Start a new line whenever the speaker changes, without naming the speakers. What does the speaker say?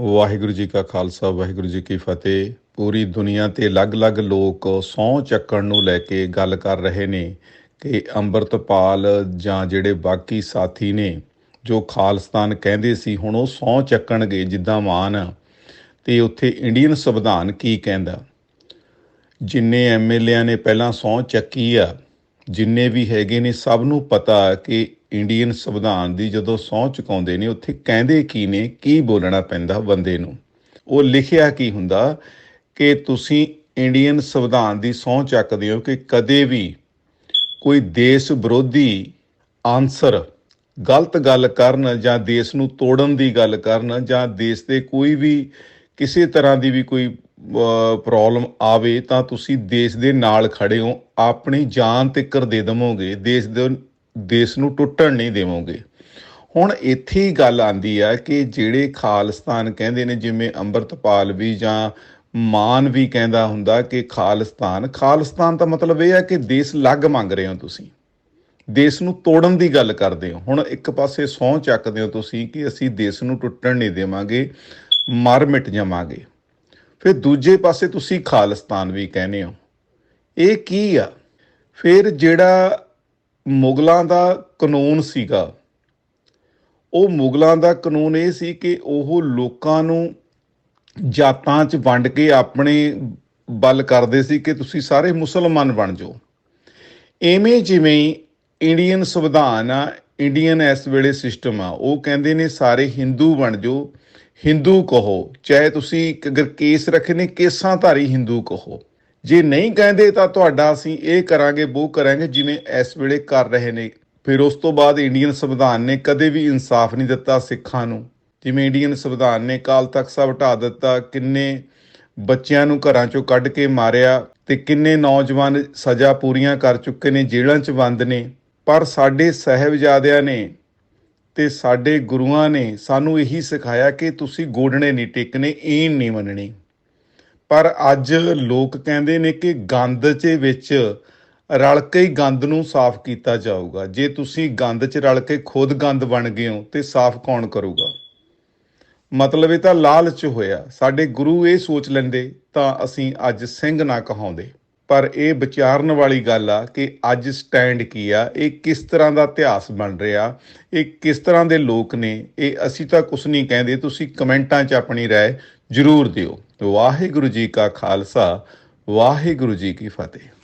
ਵਾਹਿਗੁਰੂ ਜੀ ਕਾ ਖਾਲਸਾ, ਵਾਹਿਗੁਰੂ ਜੀ ਕੀ ਫਤਿਹ। ਪੂਰੀ ਦੁਨੀਆ ਤੇ ਅਲੱਗ-ਅਲੱਗ ਲੋਕ ਸਹੁੰ ਚੱਕਣ ਨੂੰ ਲੈ ਕੇ ਗੱਲ ਕਰ ਰਹੇ ਨੇ ਕਿ ਅੰਮ੍ਰਿਤਪਾਲ ਜਾਂ ਜਿਹੜੇ ਬਾਕੀ ਸਾਥੀ ਨੇ, ਜੋ ਖਾਲਸਤਾਨ ਕਹਿੰਦੇ ਸੀ ਹੁਣ ਉਹ ਸਹੁੰ ਚੱਕਣਗੇ ਜਿੱਦਾਂ ਮਾਨ। ਆ ਤੇ ਉੱਥੇ ਇੰਡੀਅਨ ਸੰਵਿਧਾਨ ਕੀ ਕਹਿੰਦਾ? ਜਿੰਨੇ ਐਮਐਲਏਆਂ ਨੇ ਪਹਿਲਾਂ ਸਹੁੰ ਚੱਕੀ ਆ, ਜਿੰਨੇ ਵੀ ਹੈਗੇ ਨੇ ਸਭ ਨੂੰ ਪਤਾ ਕਿ ਇੰਡੀਅਨ ਸੰਵਿਧਾਨ ਦੀ ਜਦੋਂ ਸਹੁੰ ਚੁਕਾਉਂਦੇ ਨੇ, ਉੱਥੇ ਕਹਿੰਦੇ ਕੀ ਨੇ, ਕੀ ਬੋਲਣਾ ਪੈਂਦਾ ਬੰਦੇ ਨੂੰ? ਉਹ ਲਿਖਿਆ ਕੀ ਹੁੰਦਾ ਕਿ ਤੁਸੀਂ ਇੰਡੀਅਨ ਸੰਵਿਧਾਨ ਦੀ ਸਹੁੰ ਚੱਕਦੇ ਹੋ ਕਿ ਕਦੇ ਵੀ ਕੋਈ ਦੇਸ਼ ਵਿਰੋਧੀ ਆਨਸਰ ਗਲਤ ਗੱਲ ਕਰਨ ਜਾਂ ਦੇਸ਼ ਨੂੰ ਤੋੜਨ ਦੀ ਗੱਲ ਕਰਨ ਜਾਂ ਦੇਸ਼ ਦੇ ਕੋਈ ਵੀ ਕਿਸੇ ਤਰ੍ਹਾਂ ਦੀ ਵੀ ਕੋਈ ਪ੍ਰੋਬਲਮ ਆਵੇ ਤਾਂ ਤੁਸੀਂ ਦੇਸ਼ ਦੇ ਨਾਲ ਖੜੇ ਹੋ, ਆਪਣੀ ਜਾਨ 'ਤੇ ਤਿੱਕਰ ਦੇ ਦਵੋਗੇ, ਦੇਸ਼ ਦੇ ਦੇਸ਼ ਨੂੰ ਟੁੱਟਣ ਨਹੀਂ ਦੇਵੋਗੇ। ਹੁਣ ਇੱਥੇ ਹੀ ਗੱਲ ਆਂਦੀ ਆ ਕਿ ਜਿਹੜੇ ਖਾਲਿਸਤਾਨ ਕਹਿੰਦੇ ਨੇ, ਜਿਵੇਂ ਅੰਮ੍ਰਿਤਪਾਲ ਵੀ ਜਾਂ ਮਾਨ ਵੀ ਕਹਿੰਦਾ ਹੁੰਦਾ ਕਿ ਖਾਲਿਸਤਾਨ ਖਾਲਿਸਤਾਨ ਦਾ ਮਤਲਬ ਇਹ ਆ ਕਿ ਦੇਸ਼ ਲੱਗ ਮੰਗ ਰਹੇ ਹੋ ਤੁਸੀਂ। ਦੇਸ਼ ਨੂੰ ਤੋੜਨ ਦੀ ਗੱਲ ਕਰਦੇ ਹੋ। ਹੁਣ ਇੱਕ ਪਾਸੇ ਸਹੁੰ ਚੱਕਦੇ ਹੋ ਤੁਸੀਂ ਕਿ ਅਸੀਂ ਦੇਸ਼ ਨੂੰ ਟੁੱਟਣ ਨਹੀਂ ਦੇਵਾਂਗੇ, ਮਰ ਮਿਟ ਜਾਵਾਂਗੇ। ਫਿਰ ਦੂਜੇ ਪਾਸੇ ਤੁਸੀਂ ਖਾਲਿਸਤਾਨ ਵੀ ਕਹਿੰਦੇ ਹੋ। ਇਹ ਕੀ ਆ? ਫਿਰ ਜਿਹੜਾ ਮੁਗਲਾਂ ਦਾ ਕਾਨੂੰਨ ਸੀਗਾ। ਉਹ ਮੁਗਲਾਂ ਦਾ ਕਾਨੂੰਨ ਇਹ ਸੀ ਕਿ ਉਹ ਲੋਕਾਂ ਨੂੰ ਜਾਤਾਂ 'ਚ ਵੰਡ ਕੇ ਆਪਣੇ ਬਲ ਕਰਦੇ ਸੀ ਕਿ ਤੁਸੀਂ ਸਾਰੇ ਮੁਸਲਮਾਨ ਬਣ ਜਾਓ। ਐਵੇਂ ਜਿਵੇਂ ਇੰਡੀਅਨ ਸੰਵਿਧਾਨ ਆ, ਇੰਡੀਅਨ ਇਸ ਵੇਲੇ ਸਿਸਟਮ ਆ, ਉਹ ਕਹਿੰਦੇ ਨੇ ਸਾਰੇ ਹਿੰਦੂ ਬਣ ਜਾਓ, ਹਿੰਦੂ ਕਹੋ, ਚਾਹੇ ਤੁਸੀਂ ਅਗਰ ਕੇਸ ਰੱਖਨੇ ਕੇਸਾਂ ਧਾਰੀ ਹਿੰਦੂ ਕਹੋ। ਜੇ ਨਹੀਂ ਕਹਿੰਦੇ ਤਾਂ ਤੁਹਾਡਾ ਅਸੀਂ ਇਹ ਕਰਾਂਗੇ ਉਹ ਕਰਾਂਗੇ ਜਿਵੇਂ ਇਸ ਵੇਲੇ ਕਰ ਰਹੇ ਨੇ। ਫਿਰ ਉਸ ਤੋਂ ਬਾਅਦ ਇੰਡੀਅਨ ਸੰਵਿਧਾਨ ਨੇ ਕਦੇ ਵੀ ਇਨਸਾਫ ਨਹੀਂ ਦਿੱਤਾ ਸਿੱਖਾਂ ਨੂੰ। ਜਿਵੇਂ ਇੰਡੀਅਨ ਸੰਵਿਧਾਨ ਨੇ ਕਾਲ ਤੱਕ ਸਭ ਹਟਾ ਦਿੱਤਾ, ਕਿੰਨੇ ਬੱਚਿਆਂ ਨੂੰ ਘਰਾਂ ਚੋਂ ਕੱਢ ਕੇ ਮਾਰਿਆ ਤੇ ਕਿੰਨੇ ਨੌਜਵਾਨ ਸਜ਼ਾ ਪੂਰੀਆਂ ਕਰ ਚੁੱਕੇ ਨੇ, ਜੇਲ੍ਹਾਂ 'ਚ ਬੰਦ ਨੇ। ਪਰ ਸਾਡੇ ਸਹਿਬਜ਼ਾਦਿਆਂ ਨੇ ਤੇ ਸਾਡੇ ਗੁਰੂਆਂ ਨੇ ਸਾਨੂੰ ਇਹੀ ਸਿਖਾਇਆ ਕਿ ਤੁਸੀਂ ਗੋਡਣੇ ਨਹੀਂ ਟੇਕਣੇ ਈਨ ਨਹੀਂ ਮੰਨਣੀ। ਪਰ ਅੱਜ ਲੋਕ ਕਹਿੰਦੇ ਨੇ ਕਿ ਗੰਦ 'ਚ ਵਿੱਚ ਰਲ ਕੇ ਹੀ ਗੰਦ ਨੂੰ ਸਾਫ਼ ਕੀਤਾ ਜਾਊਗਾ ਜੇ ਤੁਸੀਂ ਗੰਦ 'ਚ ਰਲ ਕੇ ਖੁਦ ਗੰਦ ਬਣ ਗਏ ਹੋ ਤੇ ਸਾਫ਼ ਕੌਣ ਕਰੂਗਾ ਮਤਲਬ ਇਹ ਤਾਂ ਲਾਲਚ ਹੋਇਆ ਸਾਡੇ ਗੁਰੂ ਇਹ ਸੋਚ ਲੈਂਦੇ ਤਾਂ ਅਸੀਂ ਅੱਜ ਸਿੰਘ ਨਾ ਕਹਾਉਂਦੇ ਪਰ ਇਹ ਵਿਚਾਰਨ ਵਾਲੀ ਗੱਲ ਆ ਕਿ ਅੱਜ ਸਟੈਂਡ ਕੀ ਆ ਇਹ ਕਿਸ ਤਰ੍ਹਾਂ ਦਾ ਇਤਿਹਾਸ ਬਣ ਰਿਹਾ ਇਹ ਕਿਸ ਤਰ੍ਹਾਂ ਦੇ ਲੋਕ ਨੇ ਇਹ ਅਸੀਂ ਤਾਂ ਕੁਝ ਨਹੀਂ ਕਹਿੰਦੇ ਤੁਸੀਂ ਕਮੈਂਟਾਂ 'ਚ ਆਪਣੀ رائے ਜਰੂਰ ਦਿਓ। ਵਾਹਿਗੁਰੂ ਜੀ ਕਾ ਖਾਲਸਾ ਵਾਹਿਗੁਰੂ ਜੀ ਕੀ ਫਤਿਹ।